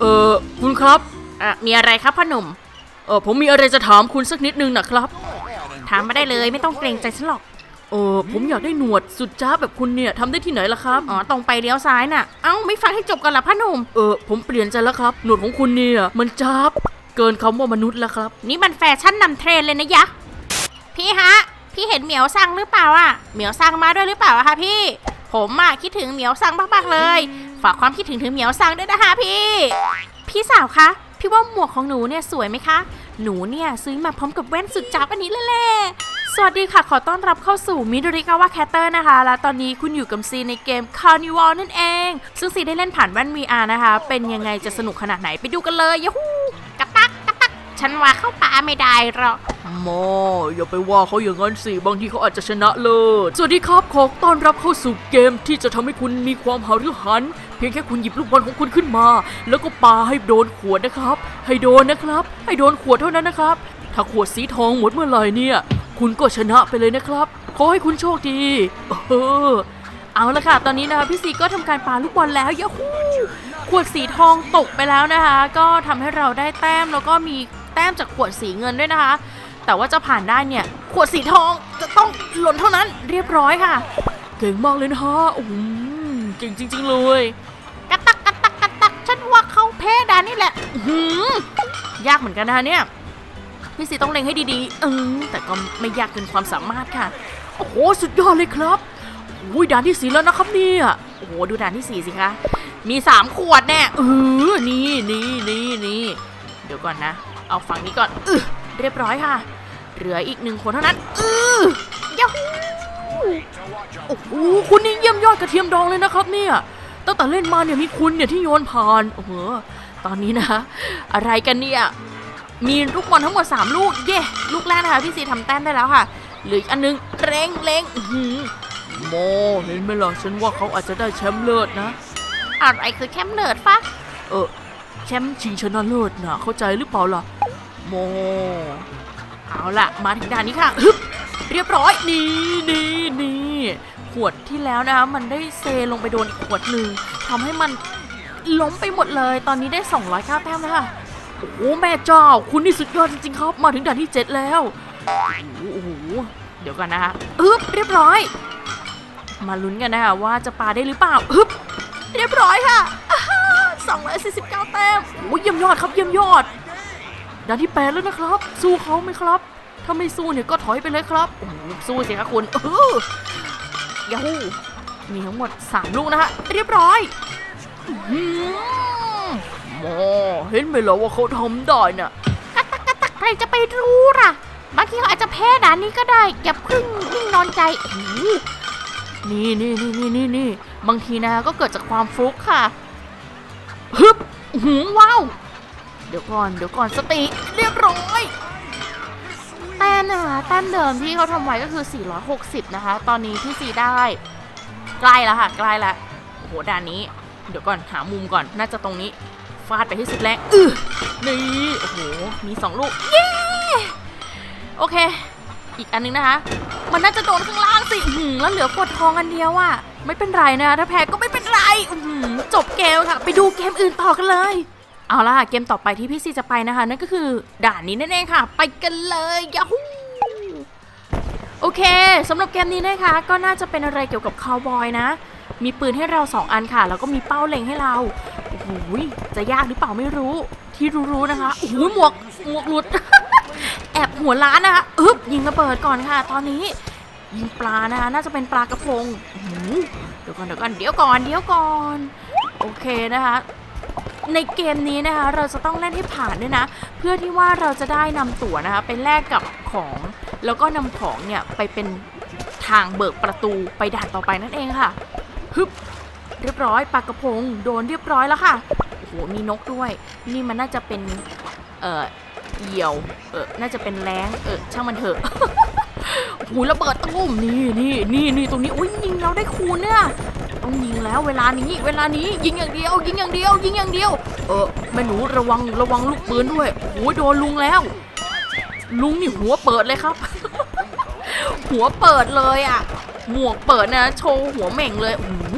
เออคุณครับอะมีอะไรครับพ่อหนุ่ม เออผมมีอะไรจะถามคุณสักนิดนึงนะครับ ถามมาได้เลยไม่ต้องเกรงใจฉันหรอก เออผมอยากได้หนวดสุดจ้าบแบบคุณเนี่ยทำได้ที่ไหนล่ะครับ อ๋อตรงไปเลี้ยวซ้ายน่ะ เอ้าไม่ฟังให้จบกันเหรอพ่อหนุ่ม เออผมเปลี่ยนใจแล้วครับ หนวดของคุณเนี่ยมันจ้าบเกินคำว่ามนุษย์แล้วครับ นี่มันแฟชั่นนำเทรนด์เลยนะยะ พี่ฮะ พี่เห็นเหมียวซังหรือเปล่าอะเหมียวซังมาด้วยหรือเปล่าอะคะพี่ ผมอะคิดถึงเหมียวซังมากๆเลย ฝากความคิดถึงถึงเหมียวซังด้วยนะคะพี่ พี่สาวคะ พี่ว่าหมวกของหนูเนี่ยสวยไหมคะ หนูเนี่ยซื้อมาพร้อมกับแว่นสุดจับอันนี้เลยแหละสวัสดีค่ะ ขอต้อนรับเข้าสู่มิดริกาวาแคตเตอร์นะคะ และตอนนี้คุณอยู่กับซีในเกม Carnival นั่นเอง ซึ่งซีได้เล่นผ่านแว่น VR นะคะ เป็นยังไงจะสนุกขนาดไหนไปดูกันเลยยูฮู ฉันว่าเข้าป่าไม่ได้หรอก โมอย่าไปว่าเขาอย่างนั้นสิบางทีเขาอาจจะชนะเลิศสวัสดีครับขอต้อนรับเข้าสู่เกมที่จะทำให้คุณมีความหฤหัน เพียงแค่คุณหยิบลูกบอลของคุณขึ้นมา แล้วก็ปาให้โดนขวดนะครับ ให้โดนนะครับ ให้โดนขวดเท่านั้นนะครับ ถ้าขวดสีทองหมดเมื่อไหร่เนี่ย คุณก็ชนะไปเลยนะครับ ขอให้คุณโชคดีเออเอาละค่ะ ตอนนี้นะคะพี่ซีก็ทำการปาลูกบอลแล้วยาฮูขวดสีทองตกไปแล้วนะคะ ก็ทำให้เราได้แต้มแล้วก็มี ต้มจากขวดสีเงินด้วยนะคะ แต่ว่าจะผ่านได้เนี่ย ขวดสีทองจะต้องหล่นเท่านั้นเรียบร้อยค่ะ เก่งมากเลยนะฮะโอ้โหเก่งจริง ๆ เลยกระตักกระตักกระตักฉันว่าเขาแพ้ดานนี่แหละหือยากเหมือนกันนะเนี่ยพี่ซีต้องเล็งให้ดีๆเออแต่ก็ไม่ยากเกินความสามารถค่ะ โอ้โหสุดยอดเลยครับโอ้ยด่านที่สีแล้วนะครับเนี่ยโอ้โหดูด่านที่สี่สิคะมีสามขวดแน่เออนี่นี่นี่นี่เดี๋ยวก่อนนะ เอาฝั่งนี้ก่อนเออเรียบร้อยค่ะ เหลืออีกหนึ่งคนเท่านั้นเออยาฮูโอ้โหคุณนี่เยี่ยมยอดกระเทียมดองเลยนะครับเนี่ยตั้งแต่เล่นมาเนี่ยมีคุณเนี่ยที่โยนผ่านโอ้โหตอนนี้นะ อะไรกันเนี่ยมีลูกบอลทั้งหมด 3 ลูกเย่ลูกแรกนะคะพี่ซีทำแต้มได้แล้วค่ะเหลืออีกอันนึงเร่งเร่งอื้อหือโมเห็นไหมล่ะฉันว่าเขาอาจจะได้แชมป์เลิศนะอะไรคือแคมเนิร์ดฟะเออ แชมป์ชิงชนะเลิศนะเข้าใจหรือเปล่าล่ะโมเอาละมาถึงด่านนี้ค่ะฮึบเรียบร้อยนี่นี่นี่ขวดที่แล้วนะคะมันได้เซลงไปโดนอีกขวดหนึ่งทำให้มันล้มไปหมดเลย ตอนนี้ได้209แต้มแล้วค่ะโอ้โหแม่เจ้า คุณนี่สุดยอดจริงๆครับ มาถึงด่านที่ 7 แล้วโอ้โหเดี๋ยวก่อนนะคะอึ๊บเรียบร้อย มาลุ้นกันนะคะว่าจะปาได้หรือเปล่าอึ๊บเรียบร้อยค่ะ 249 แต้มโอ้ยเยี่ยมยอดครับเยี่ยมยอดด่านที่8แล้วนะครับ สู้เขาไหมครับ ถ้าไม่สู้เนี่ยก็ถอยไปเลยครับโอ้โหสู้สิคะคุณเออยาฮูมีทั้งหมด 3 ลูกนะคะเรียบร้อยอื้อหือโมเห็นไหมล่ะว่าเขาทำได้น่ะกระตักกระตักใครจะไปรู้ล่ะบางทีเขาอาจจะแพ้ด่านนี้ก็ได้อย่าเพึ่งนิ่งนอนใจโอ้โหนี่นี่นี่นี่นี่นี่บางทีนะก็เกิดจากความฟลุกค่ะ ฮึบหือว้าว เดี๋ยวก่อน เดี๋ยวก่อนสติเรียบร้อยแต้มนะคะแต้มเดิมที่เขาทำไว้ก็คือ 460 นะคะ ตอนนี้ที่สีได้ ใกล้แล้วค่ะ ใกล้แล้วโอ้โหด่านนี้ เดี๋ยวก่อนหามุมก่อน น่าจะตรงนี้ ฟาดไปที่สุดแรงอือนี่ โอ้โห มีสองลูก เย้ โอเค อีกอันนึงนะคะ มันน่าจะโดนข้างล่างสิหือแล้วเหลือขวดทองอันเดียวอะไม่เป็นไรนะคะถ้าแพ้ก็ไม่ จบเกมค่ะ ไปดูเกมอื่นต่อกันเลย เอาล่ะเกมต่อไปที่พี่ซีจะไปนะคะ นั่นก็คือด่านนี้นั่นเองค่ะ ไปกันเลยยาฮูโอเคสำหรับเกมนี้นะคะ ก็น่าจะเป็นอะไรเกี่ยวกับคาวบอยนะ มีปืนให้เรา2อันค่ะ แล้วก็มีเป้าเล็งให้เราโอ้โหจะยากหรือเปล่าไม่รู้ ที่รู้ๆนะคะโอ้โหหมวกหมวกหลุด แอบหัวล้านนะคะอึ๊บยิงระเบิดก่อนค่ะ ตอนนี้ ยิงปลานะคะน่าจะเป็นปลากระพงเดี๋ยวก่อนเดี๋ยวก่อนเดี๋ยวก่อนเดี๋ยวก่อนโอเคนะคะในเกมนี้นะคะเราจะต้องเล่นให้ผ่านด้วยนะ เพื่อที่ว่าเราจะได้นำตั๋วนะคะไปแลกกับของ แล้วก็นำของเนี่ยไปเป็นทางเบิกประตูไปด่านต่อไปนั่นเองค่ะฮึบเรียบร้อยปลากระพง โดนเรียบร้อยแล้วค่ะโอ้โหมีนกด้วย นี่มันน่าจะเป็นเอ่อเหยี่ยวเออน่าจะเป็นแรงเออช่างมันเถอะ หูระเบิดตุ้มนี่นี่นี่นี่ตรงนี้อุ้ยยิงเราได้คูณเนี่ยต้องยิงแล้วเวลานี้เวลานี้ยิงอย่างเดียว ยิงอย่างเดียว ยิงอย่างเดียว เออแม่หนูระวังระวังลูกปืนด้วยโอ้โหโดนลุงแล้ว ลุงนี่หัวเปิดเลยครับ หัวเปิดเลยอะ หมวกเปิดนะโชว์หัวเหม่งเลยโอ้โห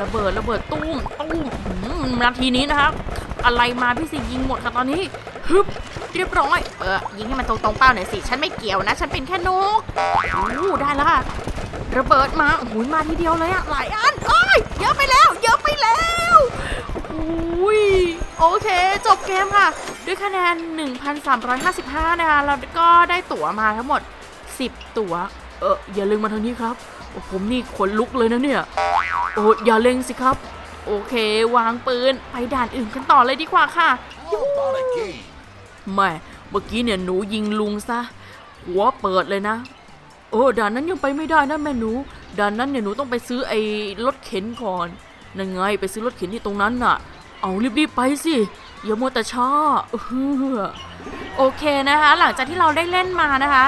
ระเบิดระเบิดตุ้มตุ้มนาทีนี้นะคะอะไรมาพี่ซียิงหมดค่ะตอนนี้ฮึบ เรียบร้อย เออ ยิงให้มันตรงตรงๆเป้าหน่อยสิ ฉันไม่เกี่ยวนะ ฉันเป็นแค่นกโอ้ได้แล้วค่ะ ระเบิดมาโอ้โหมาทีเดียวเลยอะหลายอันเอ้ยเยอะไปแล้ว เยอะไปแล้วอุ้ยโอเค จบเกมค่ะ ด้วยคะแนน 1,355 นะคะ แล้วก็ได้ตั๋วมาทั้งหมด 10 ตั๋ว เออ อย่าเล็งมาทางนี้ครับ ผมนี่ขนลุกเลยนะเนี่ย โอ้อย่าเล็งสิครับ โอเค วางปืน ไปด่านอื่นกันต่อเลยดีกว่าค่ะ แม่เมื่อกี้เนี่ยหนูยิงลุงซะ หัวเปิดเลยนะ โอ้ด่านนั้นยังไปไม่ได้นะแม่หนูด่านนั้นเนี่ยหนูต้องไปซื้อไอ้รถเข็นก่อนนั่นไงไปซื้อรถเข็นที่ตรงนั้นน่ะ เอารีบๆไปสิอย่ามัวแต่ช้าเออโอเคนะคะ หลังจากที่เราได้เล่นมานะคะ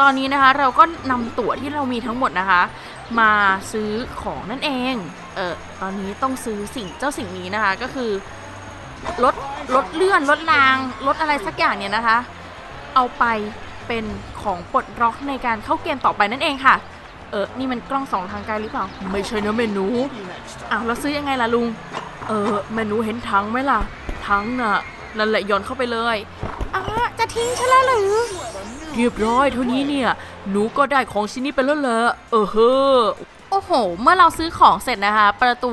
ตอนนี้นะคะเราก็นำตั๋วที่เรามีทั้งหมดนะคะ มาซื้อของนั่นเอง เออตอนนี้ต้องซื้อสิ่งเจ้าสิ่งนี้นะคะก็คือ รถรถเลื่อนรถรางรถอะไรสักอย่างเนี่ยนะคะ เอาไปเป็นของปลดล็อกในการเข้าเกมต่อไปนั่นเองค่ะ เออนี่มันกล้องสองทางไกลหรือเปล่า ไม่ใช่นะแม่หนูอ้าวแล้วซื้อยังไงล่ะลุง เออแม่หนูเห็นถังไหมล่ะถังน่ะนั่นแหละโย้อนเข้าไปเลยอ้าจะทิ้งฉันแล้วหรือเรียบร้อยเท่านี้เนี่ย หนูก็ได้ของชิ้นนี้ไปแล้วแหละเออเฮ้อโอ้โห เมื่อเราซื้อของเสร็จนะคะ ประตู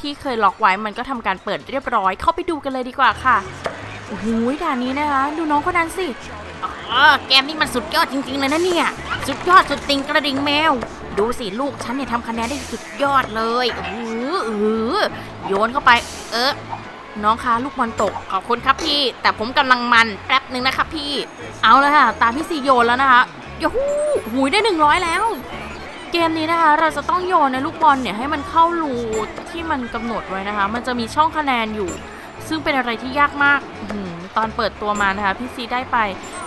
ที่เคยล็อกไว้มันก็ทำการเปิดเรียบร้อย เข้าไปดูกันเลยดีกว่าค่ะโอ้โหด่านนี้นะคะ ดูน้องคนนั้นสิอ๋อแกมนี่มันสุดยอดจริงๆเลยนะเนี่ย สุดยอดสุดติงกระดิ่งแมว ดูสิลูกฉันเนี่ยทำคะแนนได้สุดยอดเลยเออเออโยนเข้าไป เออน้องคะลูกบอลตกขอบคุณครับพี่ แต่ผมกำลังมันแป๊บหนึ่งนะครับพี่ เอาเลยค่ะ ตามพี่ซีโยนแล้วนะคะยูหูหูยได้หนึ่งร้อยแล้ว เกมนี้นะคะ เราจะต้องโยนในลูกบอลเนี่ยให้มันเข้ารูที่มันกำหนดไว้นะคะ มันจะมีช่องคะแนนอยู่ ซึ่งเป็นอะไรที่ยากมากตอนเปิดตัวมานะคะ พี่ซีได้ไป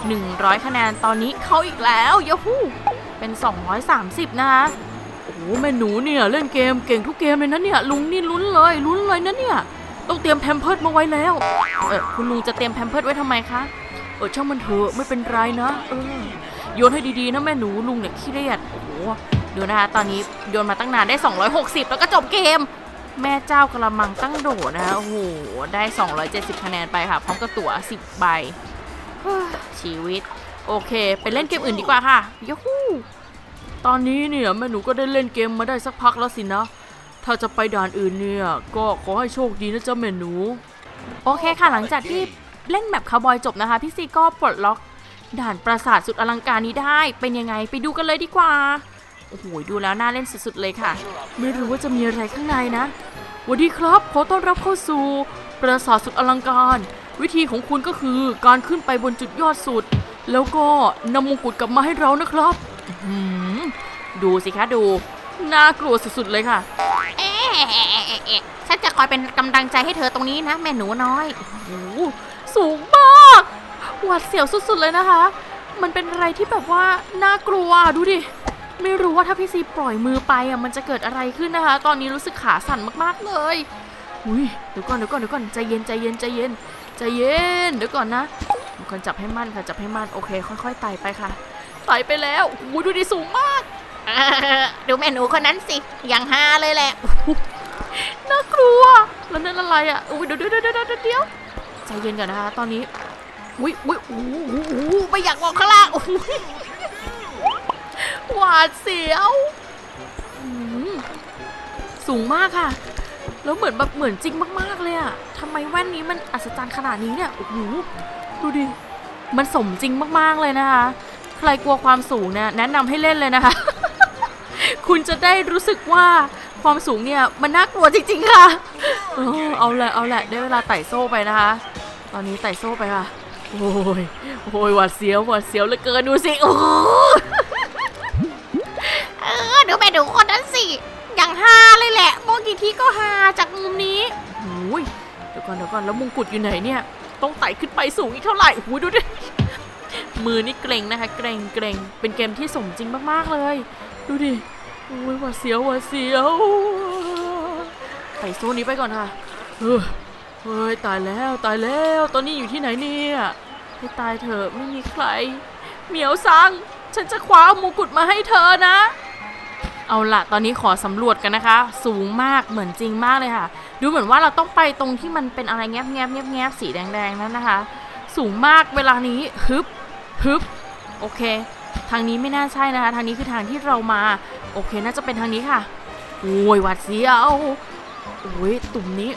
100 คะแนนตอนนี้เข้าอีกแล้วยูหูเป็น 230 นะคะโอ้โหแม่หนูเนี่ยเล่นเกมเก่งทุกเกมเลยนะเนี่ยลุงนี่ลุ้นเลยลุ้นเลยนะเนี่ยต้องเตรียมแพมเพิร์ดมาไว้แล้วเออคุณลุงจะเตรียมแพมเพิร์ดไว้ทำไมคะเออช่างมันเถอะไม่เป็นไรนะเออโยนให้ดีๆนะแม่หนูลุงเนี่ยขี้เรียดโอ้โห ดูนะคะ ตอนนี้โยนมาตั้งนานได้ 260 แล้วก็จบเกม แม่เจ้ากระมังตั้งโดดนะคะโอ้โห ได้ 270 คะแนนไปค่ะ พร้อมกับตั๋ว 10 ใบ ชีวิต โอเค ไปเล่นเกมอื่นดีกว่าค่ะยูฮูตอนนี้เนี่ยแม่หนูก็ได้เล่นเกมมาได้สักพักแล้วสินะ ถ้าจะไปด่านอื่นเนี่ย ก็ขอให้โชคดีนะเจ๊ะแม่หนู โอเคค่ะ หลังจากที่เล่นแบบคาวบอยจบนะคะ พี่ซีก็ปลดล็อกด่านปราสาทสุดอลังการนี้ได้ เป็นยังไงไปดูกันเลยดีกว่า โอ้โหดูแล้วน่าเล่นสุดๆเลยค่ะ ไม่รู้ว่าจะมีอะไรข้างในนะสวัสดีครับ ขอต้อนรับเข้าสู่ ปราสาทสุดอลังการ วิธีของคุณก็คือการขึ้นไปบนจุดยอดสุด แล้วก็นำมงกุฎกลับมาให้เรานะครับหืมดูสิคะดู น่ากลัวสุดๆเลยค่ะเอ๊ะฉันจะคอยเป็นกำลังใจให้เธอตรงนี้นะ แม่หนูน้อยโอ้โหสูงมากหวาดเสียวสุดๆเลยนะคะ มันเป็นอะไรที่แบบว่าน่ากลัวดูดิ ไม่รู้ว่าถ้าพี่ซีปล่อยมือไปอะมันจะเกิดอะไรขึ้นนะคะ ตอนนี้รู้สึกขาสั่นมากๆเลย อุ้ยเดี๋ยวก่อนเดี๋ยวก่อนเดี๋ยวก่อนใจเย็นใจเย็นใจเย็นใจเย็นเดี๋ยวก่อนนะเดี๋ยวก่อนจับให้มั่นค่ะจับให้มั่นโอเค ค่อยๆไต่ไปค่ะไต่ไปแล้วโอ้โหดูดิสูงมากเออดูแม่หนูคนนั้นสิอย่างฮาเลยแหละน่ากลัวแล้วนั่นอะไรอะอุ้ยเดี๋ยวเดี๋ยวเดี๋ยวเดี๋ยวเดี๋ยวใจเย็นก่อนนะคะ ตอนนี้อุ้ยอุ้ยโอ้โหโอ้โหไม่อยากมองข้างล่างโอ้โหวาดเสียวสูงมากค่ะ แล้วเหมือนแบบเหมือนจริงมากๆเลยอะทำไมแว่นนี้มันอัศจรรย์ขนาดนี้เนี่ย โอ้โห ดูดิ มันสมจริงมากๆเลยนะคะ ใครกลัวความสูงเนี่ยแนะนำให้เล่นเลยนะคะ คุณจะได้รู้สึกว่าความสูงเนี่ยมันน่ากลัวจริง ๆ ค่ะ เออเอาแหละเอาแหละได้เวลาไต่โซ่ไปนะคะ ตอนนี้ไต่โซ่ไปค่ะ โอ้ย โอ้ยหวาดเสียวหวาดเสียวเหลือเกินดูสิ โอ้ กี่ก็ฮาจากมุมนี้โอ้ยเดี๋ยวก่อนเดี๋ยวก่อนแล้วมงกุฎอยู่ไหนเนี่ย ต้องไต่ขึ้นไปสูงอีกเท่าไหร่โอ้โหดูดิ มือนี่เกรงนะคะ เกรงเกรงเป็นเกมที่สมจริงมากๆเลย ดูดิโอ้ยหวาดเสียวหวาดเสียวไต่โซนนี้ไปก่อนค่ะเฮ้ยตายแล้วตายแล้ว ตอนนี้อยู่ที่ไหนเนี่ยให้ตายเถอะไม่มีใคร เหมียวซัง ฉันจะคว้าเอามงกุฎมาให้เธอนะ เอาละตอนนี้ขอสำรวจกันนะคะ สูงมากเหมือนจริงมากเลยค่ะ ดูเหมือนว่าเราต้องไปตรงที่มันเป็นอะไรแงบแงบแงบแงบสีแดงๆนั่นนะคะ สูงมากเวลานี้ฮึบฮึบโอเค ทางนี้ไม่น่าใช่นะคะ ทางนี้คือทางที่เรามา โอเคน่าจะเป็นทางนี้ค่ะโอ้ยหวัดเสียวโอ้ยตุ่มนี้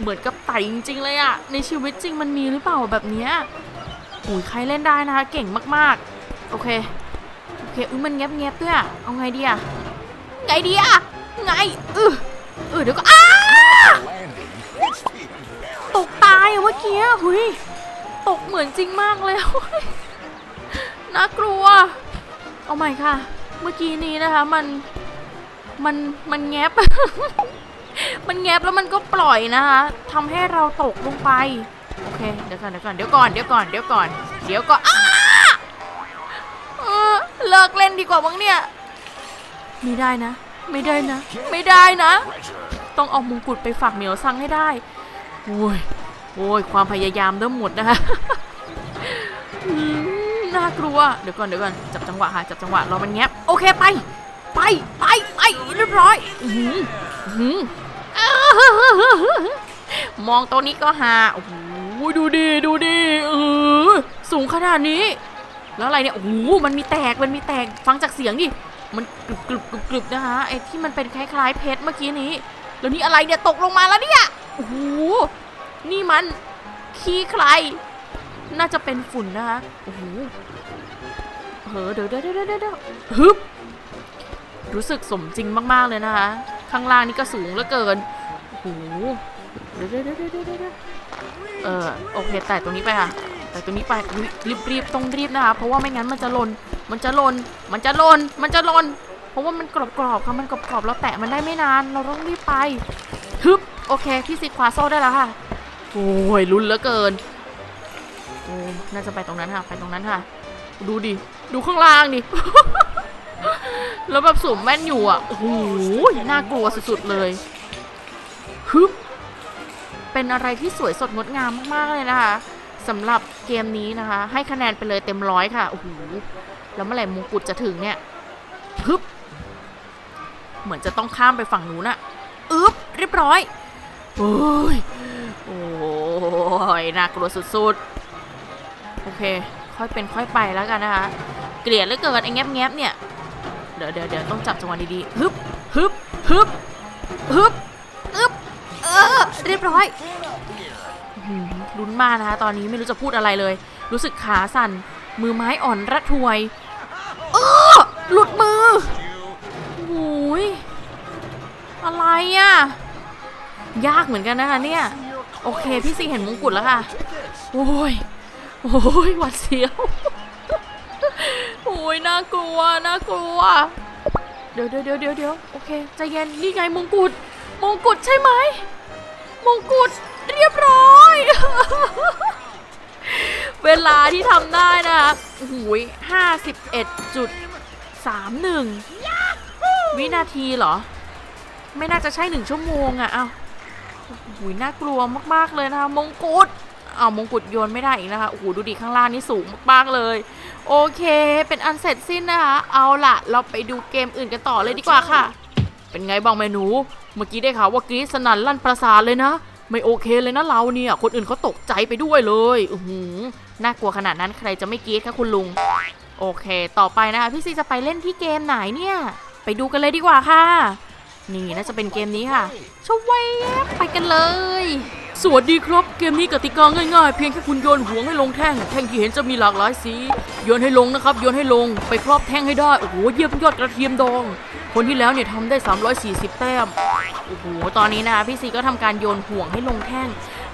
เหมือนกับไต่จริงๆเลยอะในชีวิตจริงมันมีหรือเปล่าแบบเนี้ยโอ้ยใครเล่นได้นะคะ เก่งมากๆ โอเคโอเคอุ้ยมันแงบๆด้วยเอาไงดีอะ ไงดีอะไงเออเออเดี๋ยวก็อ้าตกตายเมื่อกี้หุยตกเหมือนจริงมากเลยน่ากลัว เอาใหม่ค่ะ เมื่อกี้นี้นะคะ มันมันมันแงบ มันแงบแล้วมันก็ปล่อยนะคะทำให้เราตกลงไป โอเค เดี๋ยวก่อนเดี๋ยวก่อนเดี๋ยวก่อนเดี๋ยวก่อนเดี๋ยวก่อนเดี๋ยวก่อนอ้าเออเลิกเล่นดีกว่ามั้งเนี่ย ไม่ได้นะ ไม่ได้นะ ไม่ได้นะ ต้องเอามงกุฎไปฝากเหมียวซังให้ได้โอ้ยโอ้ยความพยายามเริ่มหมดนะคะน่ากลัว เดี๋ยวก่อนเดี๋ยวก่อนจับจังหวะค่ะจับจังหวะรอมันแงบโอเคไปไปไปไปเรียบร้อยอื้อหืออื้อหืออ้าวมองตัวนี้ก็หาโอ้โหดูดิดูดิเออสูงขนาดนี้ แล้วอะไรเนี่ยโอ้โหมันมีแตกมันมีแตกฟังจากเสียงดิ มันกรึบกรึบกรึบกรึบนะคะไอ้ที่มันเป็นคล้ายๆเพชรเมื่อกี้นี้ แล้วนี่อะไรเนี่ยตกลงมาแล้วเนี่ยโอ้โหนี่มันขี้ใคร น่าจะเป็นฝุ่นนะคะโอ้โหเฮ้อเดี๋ยวเดี๋ยวเดี๋ยวเดี๋ยวเดี๋ยวฮึบรู้สึกสมจริงมากๆเลยนะคะ ข้างล่างนี่ก็สูงเหลือเกินโอ้โหเดี๋ยวเดี๋ยวเดี๋ยวเดี๋ยวเดี๋ยวเออโอเคแต่ตรงนี้ไปค่ะแต่ตรงนี้ไปรีบรีบต้องรีบนะคะ เพราะว่าไม่งั้นมันจะหล่น มันจะหล่น มันจะหล่น มันจะหล่น เพราะว่ามันกรอบๆค่ะมันกรอบๆเราแตะมันได้ไม่นาน เราต้องรีบไปฮึบโอเค พี่ซิคว้าโซ่ได้แล้วค่ะ โอ้ยลุ้นเหลือเกินโอ้น่าจะไปตรงนั้นค่ะ ไปตรงนั้นค่ะ ดูดิ ดูข้างล่างดิ แล้วแบบสวมแว่นอยู่อะ โอ้โห น่ากลัวสุดๆเลยฮึบเป็นอะไรที่สวยสดงดงามมากๆเลยนะคะ สำหรับเกมนี้นะคะ ให้คะแนนไปเลยเต็มร้อยค่ะ โอ้โห แล้วเมื่อไหร่มงกุฎจะถึงเนี่ยฮึบ เหมือนจะต้องข้ามไปฝั่งนู้นอะอึ๊บ เรียบร้อย โอ้ย โอ้ย น่ากลัวสุดๆ โอเค ค่อยเป็นค่อยไปแล้วกันนะคะ เกลียดเหลือเกินไอ้แงบแงบเนี่ย เดี๋ยวเดี๋ยวเดี๋ยวต้องจับจังหวะดีๆ ฮึบ ฮึบ ฮึบ ฮึบ อึ๊บ เออ เรียบร้อย ลุ้นมากนะคะตอนนี้ไม่รู้จะพูดอะไรเลย รู้สึกขาสั่น มือไม้อ่อนระทวยเออหลุดมือโอ้ยอะไรอะยากเหมือนกันนะคะเนี่ย โอเค พี่ซีเห็นมงกุฎแล้วค่ะ โอ้ยโอ้ยหวัดเสียว โอ้ยน่ากลัวน่ากลัว เดี๋ยวเดี๋ยวเดี๋ยวเดี๋ยวเดี๋ยวโอเคใจเย็นนี่ไงมงกุฎมงกุฎใช่ไหมมงกุฎเรียบร้อย เวลาที่ทำได้นะคะโอ้โหห้าสิบเอ็ดจุดสามหนึ่งวินาทีเหรอ ไม่น่าจะใช่หนึ่งชั่วโมงอะเอ้าโอ้โหน่ากลัวมากๆเลยนะคะมงกุฎอ้าวมงกุฎโยนไม่ได้อีกนะคะ โอ้โห ดูดิข้างล่างนี่สูงมากๆเลย โอเค เป็นอันเสร็จสิ้นนะคะ เอาล่ะ เราไปดูเกมอื่นกันต่อเลยดีกว่าค่ะ เป็นไงบ้างแม่หนู เมื่อกี้ได้ข่าวว่ากรีดสนั่นลั่นประสาทเลยนะ ไม่โอเคเลยนะเราเนี่ย คนอื่นเขาตกใจไปด้วยเลยอือหือน่ากลัวขนาดนั้นใครจะไม่กรีดคะคุณลุง โอเค ต่อไปนะคะพี่ซีจะไปเล่นที่เกมไหนเนี่ย ไปดูกันเลยดีกว่าค่ะ นี่น่าจะเป็นเกมนี้ค่ะชวเวยไปกันเลย สวัสดีครับ เกมนี้กติกาง่ายๆ เพียงแค่คุณโยนห่วงให้ลงแท่ง แท่งที่เห็นจะมีหลากหลายสี โยนให้ลงนะครับ โยนให้ลง ไปครอบแท่งให้ได้ โอ้โห เยี่ยมยอดกระเทียมดอง คนที่แล้วเนี่ยทำได้ 340 แต้ม โอ้โห ตอนนี้นะพี่ซีก็ทำการโยนห่วงให้ลงแท่ง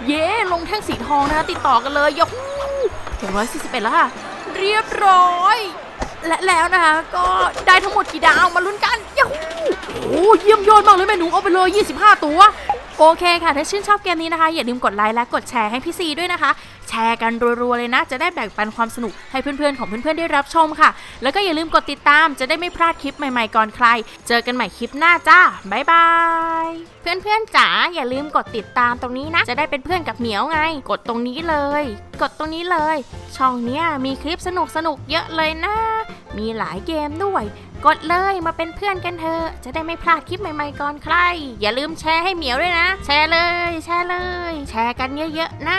เย้ ลงแท่งสีทองนะคะติดต่อกันเลยยก641แล้วค่ะ เรียบร้อย และแล้วนะคะก็ได้ทั้งหมดกี่ดาวมาลุ้นกันยาฮูโอ้เยี่ยมยอดมากเลยแม่หนูเอาไปเลย 25 ตัว โอเคค่ะถ้าชื่นชอบเกมนี้นะคะ อย่าลืมกดไลค์และกดแชร์ให้พี่ซีด้วยนะคะ แชร์กันรัวๆเลยนะ จะได้แบ่งปันความสนุกให้เพื่อนๆของเพื่อนๆได้รับชมค่ะ แล้วก็อย่าลืมกดติดตามจะได้ไม่พลาดคลิปใหม่ๆก่อนใคร เจอกันใหม่คลิปหน้าจ้าบ๊ายบายเพื่อนๆจ๋าอย่าลืมกดติดตามตรงนี้นะ จะได้เป็นเพื่อนกับเหมียวไง กดตรงนี้เลย กดตรงนี้เลย ช่องเนี้ยมีคลิปสนุกๆเยอะเลยนะ มีหลายเกมด้วย กดเลยมาเป็นเพื่อนกันเถอะจะได้ไม่พลาดคลิปใหม่ๆก่อนใคร อย่าลืมแชร์ให้เหมียวด้วยนะ แชร์เลย แชร์เลย แชร์กันเยอะๆนะ